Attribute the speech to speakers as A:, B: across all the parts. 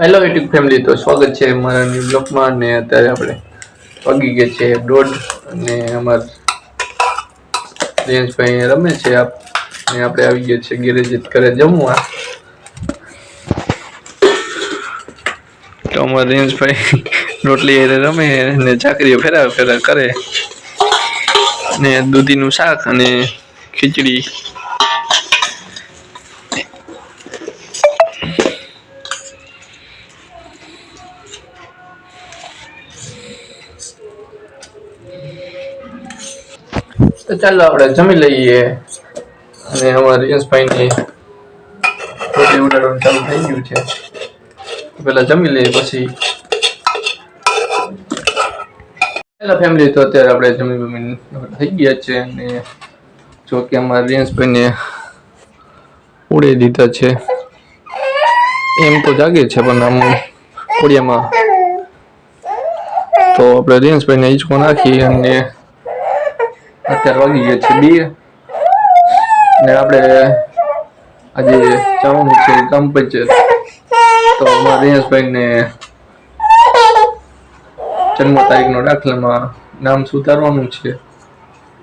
A: Hello YouTube family તો સ્વાગત છે મારા ન્યૂ બ્લોકમાં અને અત્યારે આપણે પગી ગયા છે દોઢ અને અમારા દિનેશભાઈ રમે છે આપ અને આપણે આવી ગયા છે ગેરેજિત કરે જમવા. તો અમારા દિનેશભાઈ રોટલી હારે રમે અને ચાકરીઓ ફેરા ફેરા કરે ને દૂધીનું શાક અને ખીચડી. તો ચાલો આપણે જમી લઈએ. અને અમારા યશભાઈની રોટી ઉડાડવાનું ચાલુ થઈ ગયું છે. પેલા જમી લઈએ પછી. પહેલા ફેમિલી તો અત્યારે આપણે જમી બમી થઈ ગયા છે અને જો કે અમારા રિયન્સભાઈને ઉડી દીધા છે. એમ તો જાગે છે, પણ આમ કોડિયામાં તો આપણે રિયન્સભાઈને હિંચકો નાખી અને અત્યારે વાગી ગયા છે બે ને આપણે આજે જવાનું છે ગ્રામ પંચાયત તો અમારા દિનેશભાઈને જન્મ તારીખનો દાખલામાં નામ સુધારવાનું છે.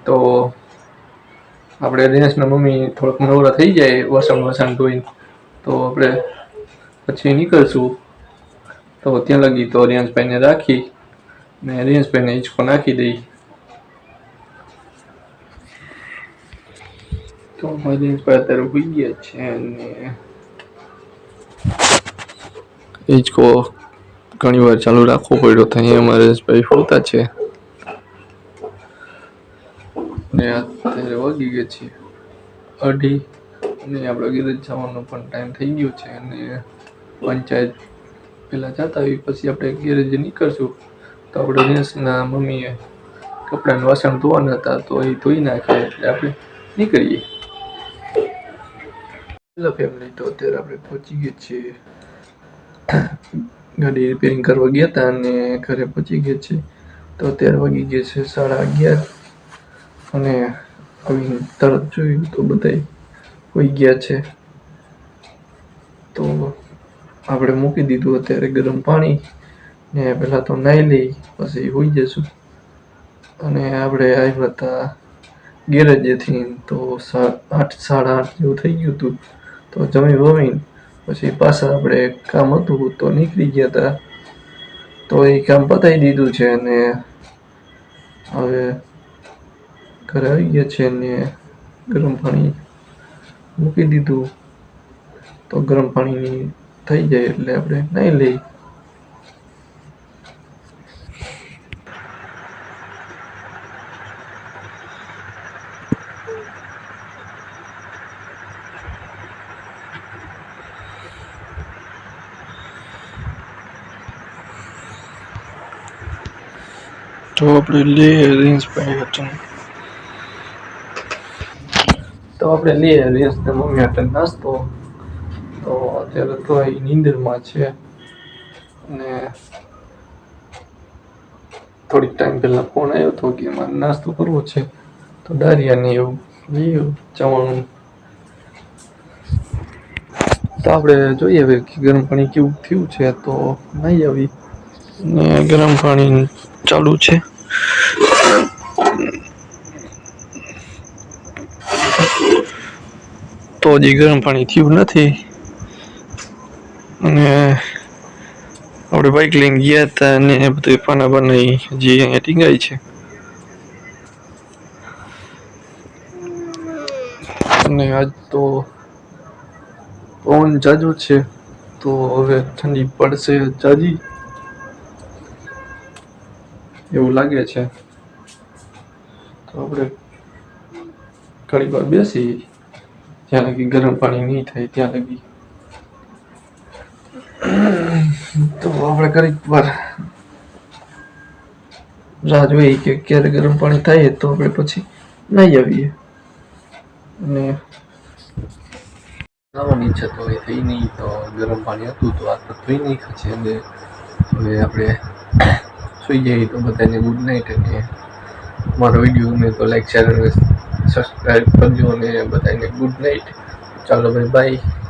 A: તો આપણે દિનેશના મમ્મી થોડોક નવરા થઈ જાય, વસણ વસણ ધોઈને. તો આપણે પછી નીકળશું. તો ત્યાં લગી તો રિયાંશભાઈને રાખી ને રિયાંશભાઈને હિંચકો નાખી દઈ. તો મારી હોઈ ગયા છે અને હિંચકો ઘણી વાર ચાલુ રાખવો પડ્યો તો અહીંયા અમારે ભાઈ હોતા છે. ને અત્યારે વાગી ગયા છે અઢી અને આપણે ગીરજ જવાનો પણ ટાઈમ થઈ ગયો છે અને પંચાયત પહેલાં જતા આવી પછી આપણે ગેરેજ નીકળશું. તો આપણે દિનેશના મમ્મીએ કપડાનું વાસણ ધોવાના હતા તો એ ધોઈ નાખે એટલે આપણે નીકળીએ. હેલો ફેમિલી તો અત્યારે આપણે પહોંચી ગયા છીએ. ગાડી રિપેરિંગ કરવા ગયા હતા અને ઘરે પહોંચી ગયા છે તો અત્યારે વાગી ગયા છે સાડા અગિયાર. અને આવી તરત જોયું તો બધા હોઈ ગયા છે. તો આપણે મૂકી દીધું અત્યારે ગરમ પાણી. ને પહેલાં તો નાહી લઈ, પછી હોઈ જશું અને આપણે આવ્યા હતા ગેરેજેથી. તો આઠ સાડા આઠ જેવું થઈ ગયું હતું. તો જમી વમીને પછી પાછા આપણે કામ હતું, તો નીકળી ગયા હતા. તો એ કામ પતાવી દીધું છે અને હવે ઘરે આવી ગયા છે ને ગરમ પાણી મૂકી દીધું. તો ગરમ પાણીની થઈ જાય એટલે આપણે નહીં લઈ. તો આપણે લઈએ પાઈ હતું તો આપણે લઈએ રીલ્સ ને મમ્મી હતા નાસ્તો તો અત્યારે તો એ નીંદરમાં છે અને થોડીક ટાઈમ પહેલાં ફોન આવ્યો હતો કે મારે નાસ્તો કરવો છે તો ડારિયાને એવું લઈએ જવાનું તો આપણે જોઈએ હવે કે ગરમ પાણી કેવું થયું છે તો નહીં આવી ને ગરમ પાણી ચાલુ છે. તો હજી ગરમ પાણી થયું નથી. અને આપણે બાઇક લઈને ગયા હતા અને બધું પાના બનાવી હજી અહીંયા ટીંગાય છે. અને આજ તો પવન જાજો છે. તો હવે ઠંડી પડશે જાજી. એવું લાગે છે. તો આપણે ઘણી વાર બેસી જ્યાં લગી ગરમ પાણી નહીં થાય ત્યાં લગી. તો આપણે ઘણીક વાર રાહ જોઈએ કે ક્યારે ગરમ પાણી થાય તો આપણે પછી નહીં આવીએ. અને નાવાની ઈચ્છા તો એ થઈ નહીં, તો ગરમ પાણી હતું તો આ તો થઈ નહીં છે અને હવે આપણે સુઈ જઈએ તો બધાને ગુડ નાઇટ અને મારો વીડિયો ગમે તો લાઈક શેર અને સબસ્ક્રાઈબ કરજો અને બધાને ગુડ નાઇટ ચાલો ભાઈ બાય